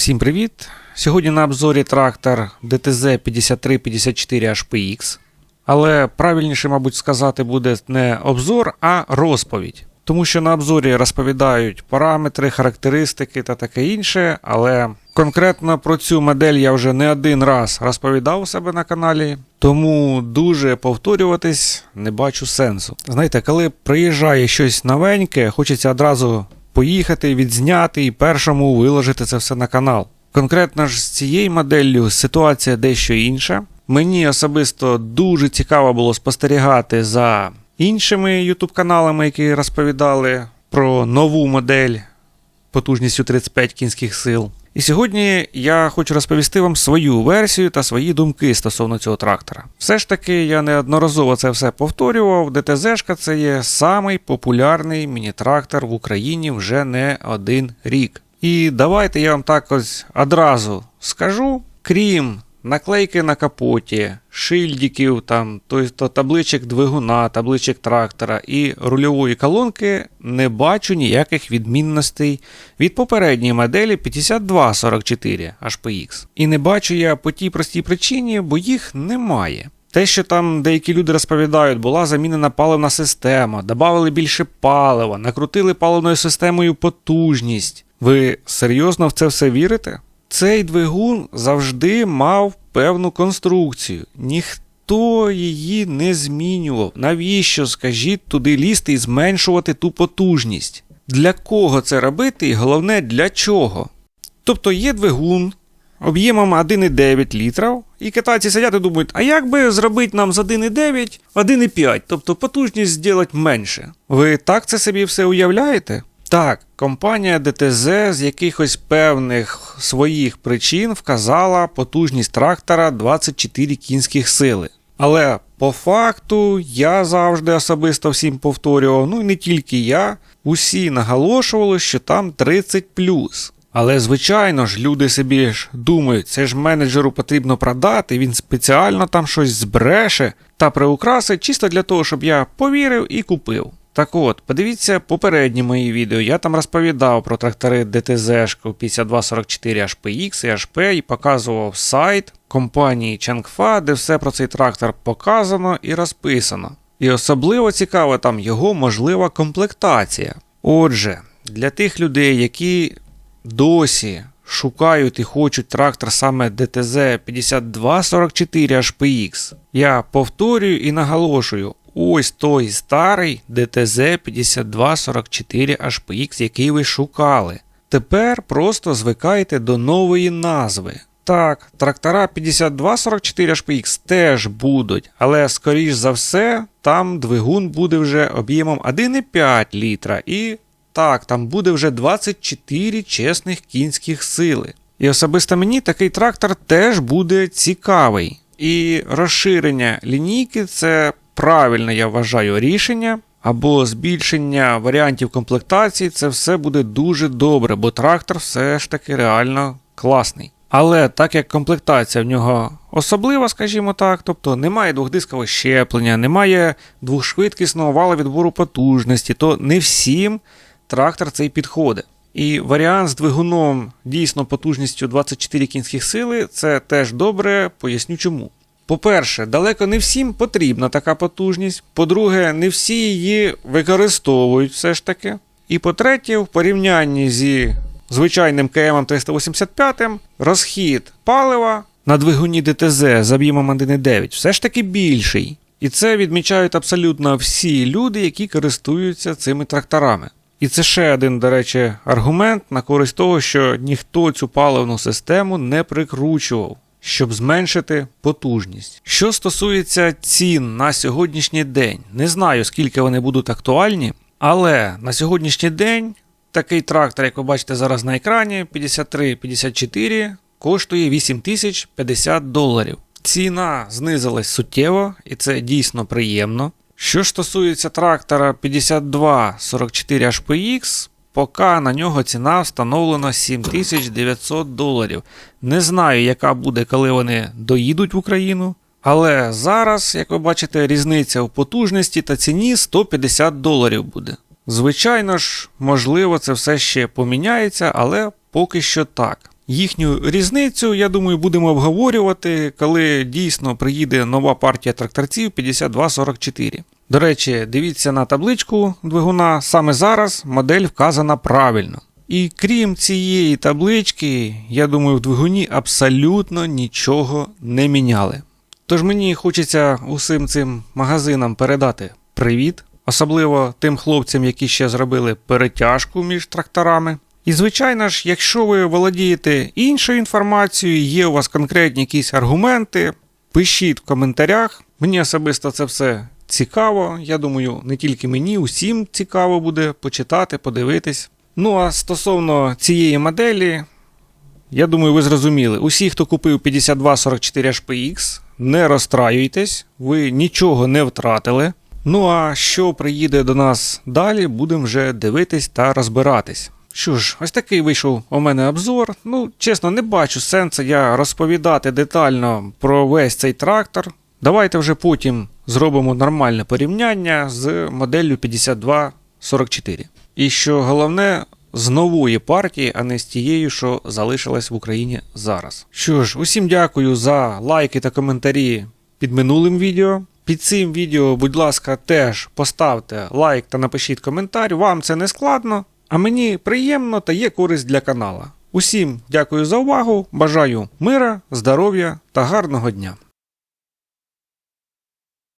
Всім привіт! Сьогодні на обзорі трактор DTZ 5354 HPX. Але правильніше, мабуть, сказати буде не обзор, а розповідь. Тому що на обзорі розповідають параметри, характеристики та таке інше, але конкретно про цю модель я вже не один раз розповідав у себе на каналі, тому дуже повторюватись не бачу сенсу. Знаєте, коли приїжджає щось новеньке, хочеться одразу поїхати, відзняти і першому виложити це все на канал. Конкретно ж з цією моделлю ситуація дещо інша. Мені особисто дуже цікаво було спостерігати за іншими YouTube каналами, які розповідали про нову модель потужністю 35 кінських сил. І сьогодні я хочу розповісти вам свою версію та свої думки стосовно цього трактора. Все ж таки, я неодноразово це все повторював. ДТЗ-шка це є самий популярний міні-трактор в Україні вже не один рік. І давайте я вам так ось одразу скажу, крім наклейки на капоті, шильдиків, там, тобто табличок двигуна, табличок трактора і рульової колонки, не бачу ніяких відмінностей від попередньої моделі 5244 HPX. І не бачу я по тій простій причині, бо їх немає. Те, що там деякі люди розповідають, була замінена паливна система, додали більше палива, накрутили паливною системою потужність. Ви серйозно в це все вірите? Цей двигун завжди мав певну конструкцію. Ніхто її не змінював. Навіщо, скажіть, туди лізти і зменшувати ту потужність? Для кого це робити і головне для чого? Тобто є двигун об'ємом 1,9 літрів, і китайці сидять і думають, а як би зробити нам з 1,9 1,5, тобто потужність зробити менше. Ви так це собі все уявляєте? Так, компанія DTZ з якихось певних своїх причин вказала потужність трактора 24 кінських сили. Але по факту я завжди особисто всім повторював, ну і не тільки я, усі наголошували, що там 30 Але звичайно ж, люди собі ж думають, це ж менеджеру потрібно продати, він спеціально там щось збреше та приукрасить чисто для того, щоб я повірив і купив. Так от, подивіться попередні мої відео. Я там розповідав про трактори DTZ 5244 HPX і HP і показував сайт компанії Changfa, де все про цей трактор показано і розписано. І особливо цікава там його можлива комплектація. Отже, для тих людей, які досі шукають і хочуть трактор саме DTZ 5244 HPX, я повторюю і наголошую. Ось той старий DTZ 5244 HPX, який ви шукали. Тепер просто звикайте до нової назви. Так, трактора 5244 HPX теж будуть, але, скоріш за все, там двигун буде вже об'ємом 1,5 літра і так, там буде вже 24 чесних кінських сили. І особисто мені такий трактор теж буде цікавий. І розширення лінійки це правильне, я вважаю, рішення. Або збільшення варіантів комплектації, це все буде дуже добре, бо трактор все ж таки реально класний. Але так як комплектація в нього особлива, скажімо так, тобто немає двохдискового щеплення, немає двохшвидкісного вала відбору потужності, то не всім трактор цей підходить. І варіант з двигуном дійсно потужністю 24 кінських сили це теж добре, поясню чому. По-перше, далеко не всім потрібна така потужність. По-друге, не всі її використовують все ж таки. І по-третє, в порівнянні зі звичайним КМ 385 розхід палива на двигуні ДТЗ з об'ємом 1,9 все ж таки більший. І це відмічають абсолютно всі люди, які користуються цими тракторами. І це ще один, до речі, аргумент на користь того, що ніхто цю паливну систему не прикручував щоб зменшити потужність. Що стосується цін на сьогоднішній день, не знаю, скільки вони будуть актуальні, але на сьогоднішній день такий трактор, як ви бачите зараз на екрані, 53-54, коштує 8050 доларів. Ціна знизилась суттєво, і це дійсно приємно. Що ж стосується трактора 5244 HPX, Поки на нього ціна встановлена 7900 доларів. Не знаю, яка буде, коли вони доїдуть в Україну. Але зараз, як ви бачите, різниця в потужності та ціні 150 доларів буде. Звичайно ж, можливо, це все ще поміняється, але поки що так. їхню різницю, я думаю, будемо обговорювати, коли дійсно приїде нова партія тракторців 5244. До речі, дивіться на табличку двигуна, саме зараз модель вказана правильно. І крім цієї таблички, я думаю, в двигуні абсолютно нічого не міняли. Тож мені хочеться усім цим магазинам передати привіт, особливо тим хлопцям, які ще зробили перетяжку між тракторами. І звичайно ж, якщо ви володієте іншою інформацією, є у вас конкретні якісь аргументи, пишіть в коментарях. Мені особисто це все цікаво. Я думаю, не тільки мені, усім цікаво буде почитати, подивитись. Ну а стосовно цієї моделі, я думаю, ви зрозуміли. Усі, хто купив 5244 HPX, не розстраюйтесь, ви нічого не втратили. Ну а що приїде до нас далі, будемо вже дивитись та розбиратись. Що ж, ось такий вийшов у мене обзор. Ну, чесно, не бачу сенсу я розповідати детально про весь цей трактор. Давайте вже потім зробимо нормальне порівняння з моделлю 5244. І що головне, з нової партії, а не з тією, що залишилась в Україні зараз. Що ж, усім дякую за лайки та коментарі під минулим відео. Під цим відео, будь ласка, теж поставте лайк та напишіть коментар. Вам це не складно, а мені приємно та є користь для канала. Усім дякую за увагу, бажаю мира, здоров'я та гарного дня.